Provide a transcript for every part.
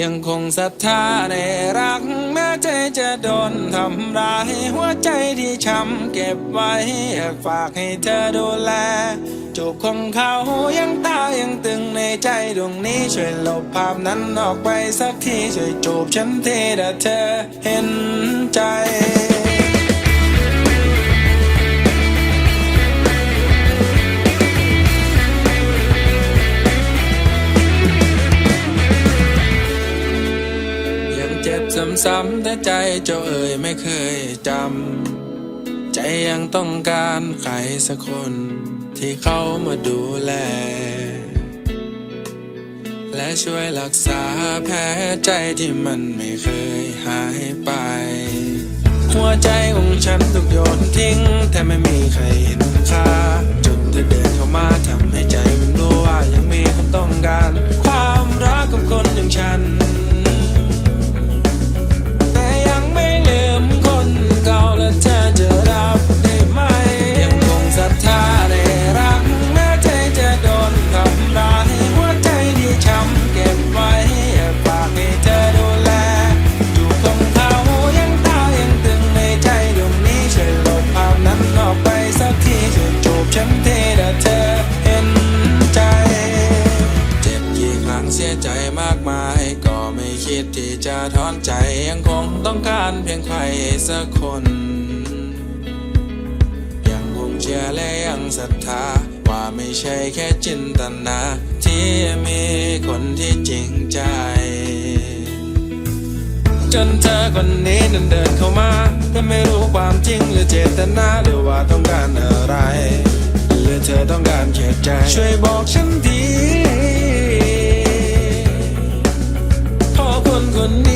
ยังคงศรัทธาในรักแม้ใจจะโดนทำร้ายหัวใจที่ช้ำเก็บไว้อยากฝากให้เธอดูแลจูบของเขายังตายังตึงในใจดวงนี้ช่วยลบภาพนั้นออกไปสักทีช่วยจูบฉันทีถ้าเธอเห็นใจ ซ้ำแต่ใจเจ้าเอ่ยไม่เคยจำ ใจยังต้องการใครสักคนที่เขามาดูแล และช่วยรักษาแผลใจที่มันไม่เคยหายไป หัวใจของฉันถูกโยนทิ้ง แต่ไม่มีใครเห็นค่าจนเธอเดินเข้ามาทำให้ใจมันรู้ว่ายังมีคนต้องการ ความรักกับคนอย่างฉัน ศรัทธา ว่าไม่ใช่แค่จินตนา ที่มีคนที่จริงใจ จนเธอคนนี้นั้นเดินเข้ามาแต่ไม่รู้ความจริงหรือเจตนาหรือว่าต้องการอะไร หรือเธอต้องการแค่ใจ ช่วยบอกฉันทีเพราะคนคนนี้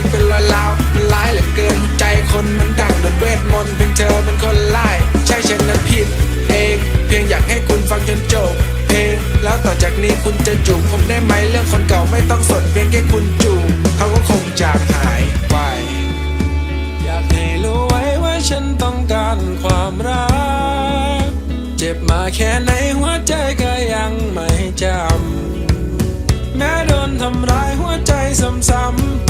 ริงเป็นรอยร้าวมันร้ายเหลือเกินใจคนมันดังโดนเวทมนต์เพียงเธอเป็นคนไล่ใช่ฉันนั้นผิดเอง เพียงอยากให้คุณฟังจนจบเพลงแล้วต่อจากนี้คุณจะจูบผมได้ไหมเรื่องคนเก่าไม่ต้องสนเพียงแค่คุณจูบเขาก็คงจากหายไป อยากให้รู้ไว้ว่าฉันต้องการความรัก เจ็บมาแค่ไหนหัวใจก็ยังไม่จำแม้โดนทำร้ายหัวใจซ้ำๆ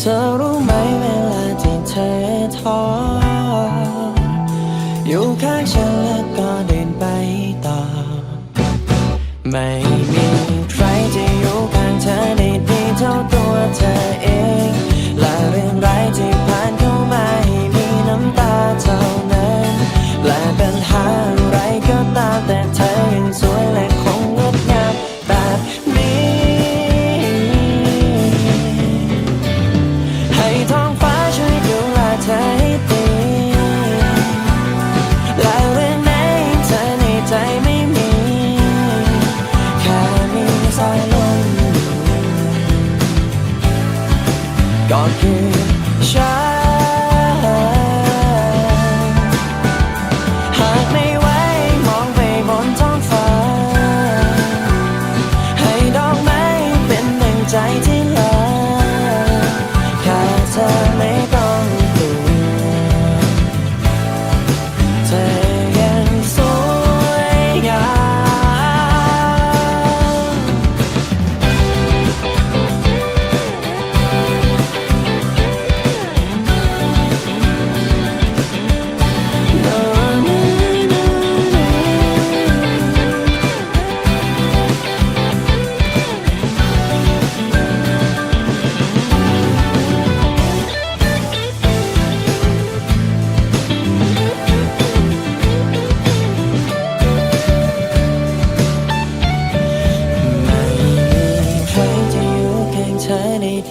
เธอรู้ไหมเวลาที่เธอท้ออยู่ข้างฉันแล้วก็เดินไปต่อไม่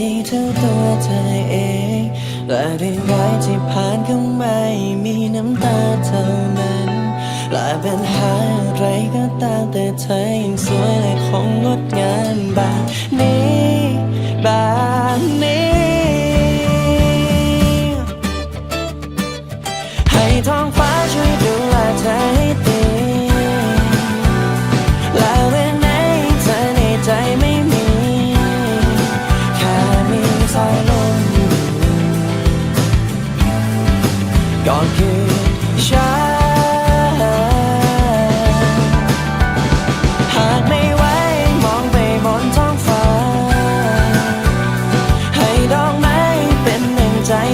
ที่เธอตัวเธอเองและเรื่องร้ายที่ผ่านก็ไม่มีน้ำตาเท่านั้นและเป็นหาอะไรก็ตามแต่เธอยังสวยและคงงดงามแบบนี้แบบนี้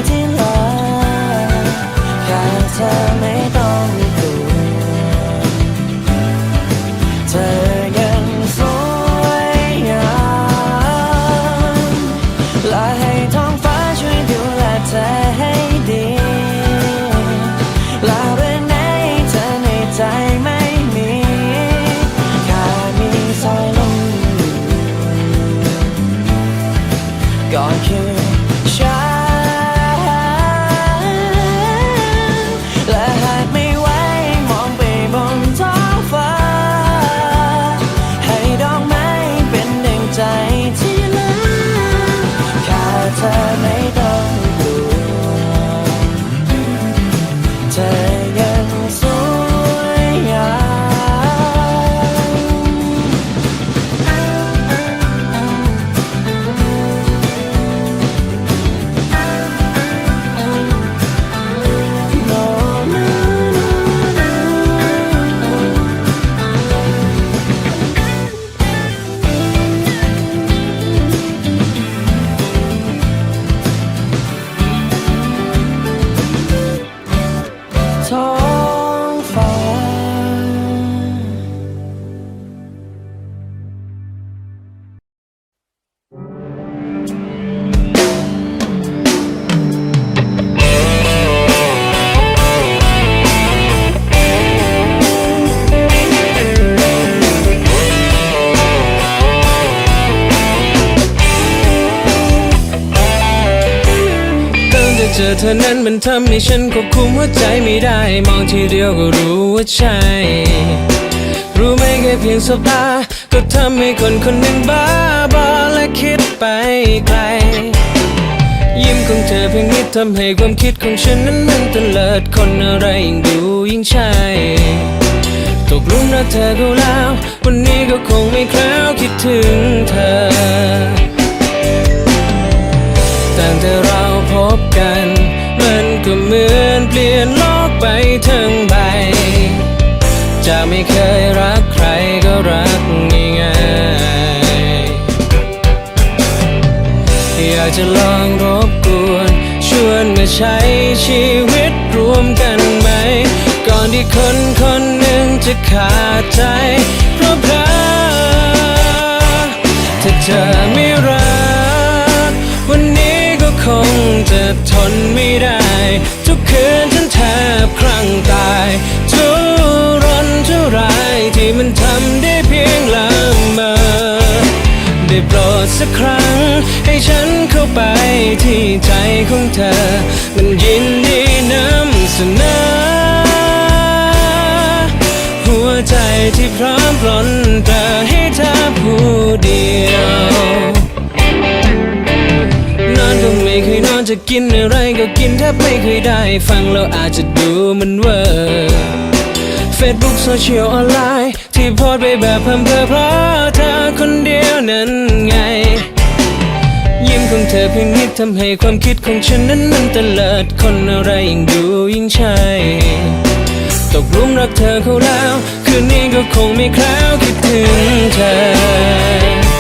ที่ลอแค่เธอไม่ต้องกลัวเธอยังสวยงามและให้ท้องฟ้าช่วยดูแลเธอให้ดีและเรื่องไหนเธอในใจไม่มีแค่มีสายลมอยู่ก็คือ เจอเธอนั้นมันทำให้ฉันควบคุมหัวใจไม่ได้ มองทีเดียวก็รู้ว่าใช่ รู้ไหมแค่เพียงสบตา ก็ทำให้คนคนหนึ่งบ้าบอและคิดไปไกล ยิ้มของเธอเพียงนิดทำให้ความคิดของฉันนั้นมันเลิดคนอะไรยิ่งดูยิ่งใช่ตกหลุมรักเธอก็แล้ว วันนี้ก็คงไม่แคล้วคิดถึงเธอ จะลองรบกวน ชวนมาใช้ชีวิตรวมกันไหม ก่อนที่คนคนหนึ่งจะขาดใจ เพราะเพลอถ้าเธอไม่รัก วันนี้ก็คงจะทนไม่ได้ ทุกคืนฉันแทบคลั่งตายทุรนทุรายที่มันทำได้เพียงละเมอได้โปรดสักครั้ง ให้ฉันเข้าไปที่ใจของเธอ มันยินดีนำเสนอ หัวใจที่พร้อมปลนเปลอให้เธอผู้เดียวนอนก็ไม่เคยนอนจะกินอะไรก็กินแทบไม่เคยได้ ฟังแล้วอาจจะดูมันเวอร์ Facebook โซเชียลออนไลน์ ที่โพสไปแบบเพิ่มเพอเพราะเธอคนเดียวนั้นไง ธอเพียงนิดทำให้ความคิดของฉันนั้นมันเตลิดคนอะไรยิ่งดูยิ่งใช่ตกลุมรักเธอเขาแล้ว คืนนี้ก็คงไม่แคล้วคิดถึงเธอ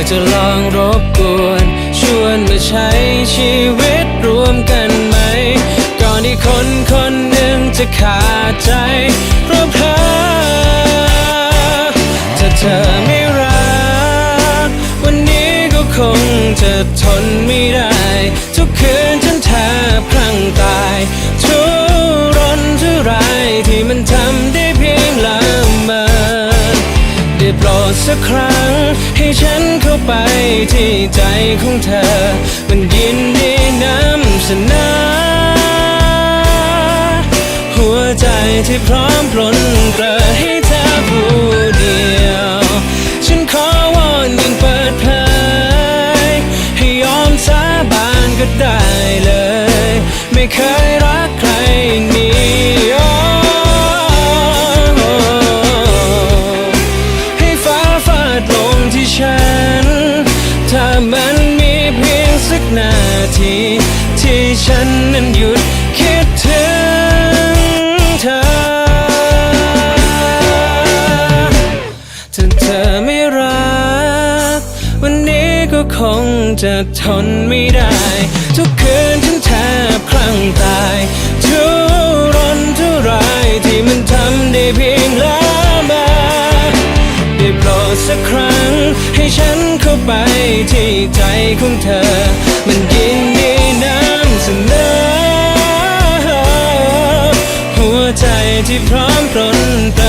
ากจะลองรบกวน ชวนมาใช้ชีวิตรวมกันไหม ก่อนที่คนคนหนึ่งจะขาดใจเพราะเพอถ้าเธอไม่รัก วันนี้ก็คงจะทนไม่ได้ ทุกคืนฉันแทบพลังตาย ด้โปรดสักครั้ง ให้ฉันเข้าไปที่ใจของเธอ มันยินดีนำเสนอหัวใจที่พร้อมปลนเปรอให้เธอผู้เดียว ฉันขอวอนยิ่งเปิดเผยให้ยอมสาบานก็ได้เลย ไม่เคย คงจะทนไม่ได้ ทุกคืนฉันแทบคลั่งตายทุรนทุรายที่มันทำได้เพียงละมาได้โปรดสักครั้ง ให้ฉันเข้าไปที่ใจของเธอ มันยินดีน้ำเสนอหัวใจที่พร้อมปรนเป